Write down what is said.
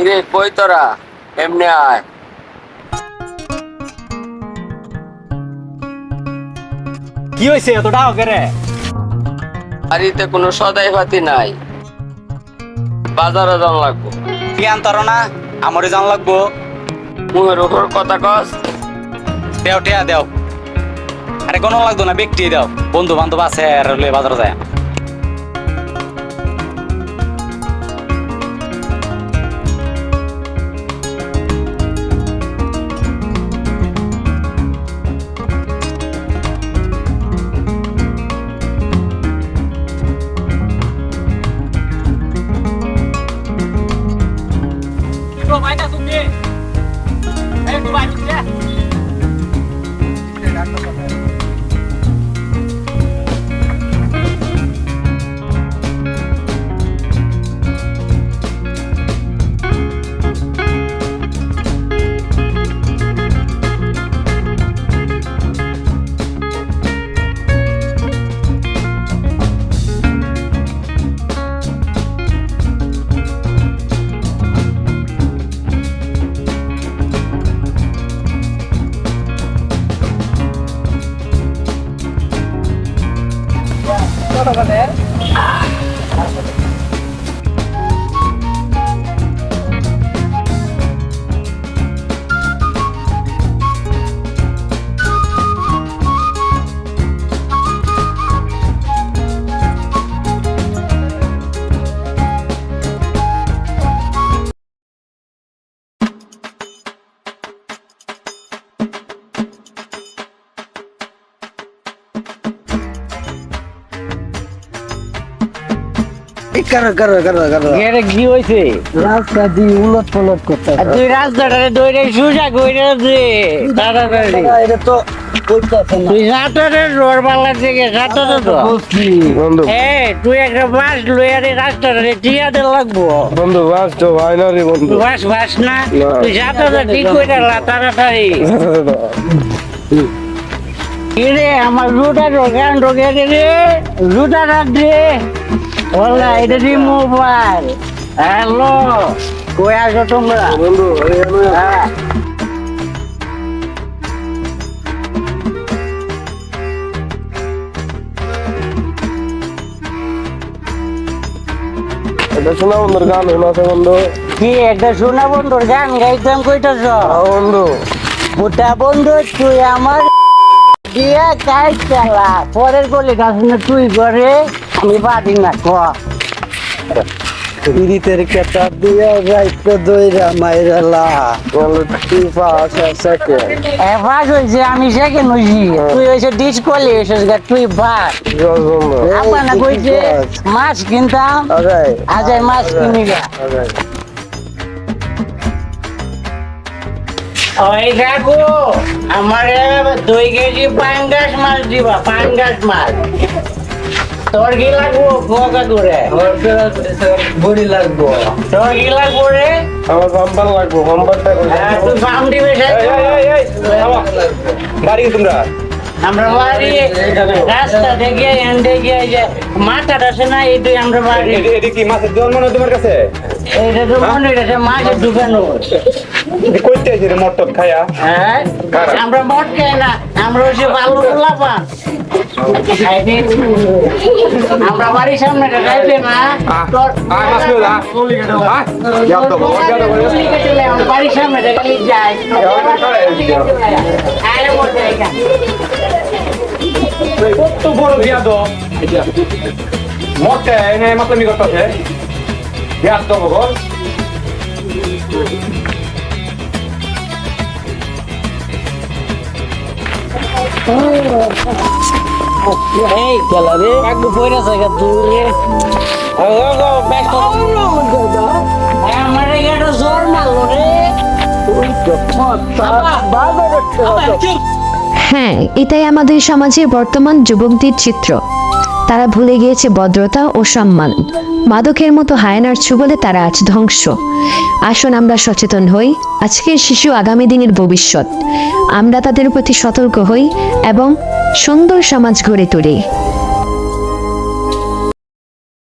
কিরে কই তোরা? এমনি আয়। কি হয়েছে এত ডাও করে বাড়িতে কোনো সদাই পাতি নাই। বাজারে যান লাগবো। কি আনতার না আমারই জান লাগবো। মুহের উপর কথা কস। দেও টিয়া দেও। আরে কোনো লাগতো না ব্যক্তি দাও। বন্ধু বান্ধব আছে আর বাজার যায়। কত কারও কারও কারও কারও? এটা কি হয়েছে রাস্তা দিয়ে উলট পালট করতে তুই রাস্তাটারে দৌড়ে সুজা কইরা দে তাড়াতাড়ি। এটা তো তুই সাঁতারে রোড পাল্লার দিকে সাঁতারে তো। বুঝছি তুই একটা বাস লইয়া রে রাস্তাটারে টিয়াতে লাগবো। বন্ধু বাস তো না রে বন্ধু। বাস বাস না। তুই সাঁতারে ঠিক কইরা লা তাড়াতাড়ি। কিরে আমার রুটা দোকান ঢোকে রে দে বললা এটা মোবাইল। হ্যালো কই তোমরা? বন্ধু হ্যাঁ। এটা শোনা বন্ধুর গান শোনাছে বন্ধু। কি একটা শোনা বন্ধুর গান গাইতাম কইতাছ? বন্ধু। ওটা বন্ধু তুই আমার দিয়া কাজ চালা পরের গলি গাছ না তুই করে আমি বাদি না ক। পিরিতের কেতা দিয়ে রাইতে দইরা মাইরালা বন্ধু তুই পাস এ আমি তুই ডিসকলি না কইছে মাছ কিনতাম। আরে আজ মাছ কিনি গা। আরে। ওই কাকু আমারে দুই কেজি পাঙ্গাস মাছ দিবা পাঙ্গাস মাছ। তোর কি লাগবো কোকা করে। বড়ি লাগবো। তোর কি লাগবো রে। আমার বাম্পার লাগবো বাম্পারটা হ্যাঁ, তুই বাম দিবে বাড়ি তোমরা। আমরা বাড়ি রাস্তা দেখে এন্ডে গিয়ে মাথাটা সে না এই দুই আমরা বাড়ি। এটা কি মাছের দোকান মনে তোমার কাছে? এইটা তো মনে মাছের কইতে রে খায়া। হ্যাঁ? আমরা মদ খাই না আমরা হচ্ছে বালু গোলাপা আমরা বাড়ির সামনে খাইতে না তোর আয় মাছ নিয়ে যা। আয় যাও তো বড় যাও তো গুলি কেটে লে, আমার বাড়ির সামনে খালি যায় আরে মধ্যে এখানে কত বড় বিয়া মটে এনে মাতলামি করতেছে। বিয়া তো বগল এই গেলা রে একটু পয়রা জায়গা তুই ও গো ব্যস্ত আমার এটা জোর মারলো রে হ্যাঁ এটাই আমাদের সমাজের বর্তমান যুবকদের চিত্র। তারা ভুলে গিয়েছে ভদ্রতা ও সম্মান। মাদকের মতো হায়নার ছুবলে তারা আজ ধ্বংস। আসুন আমরা সচেতন হই, আজকের শিশু আগামী দিনের ভবিষ্যৎ। আমরা তাদের প্রতি সতর্ক হই এবং সুন্দর সমাজ গড়ে তুলি।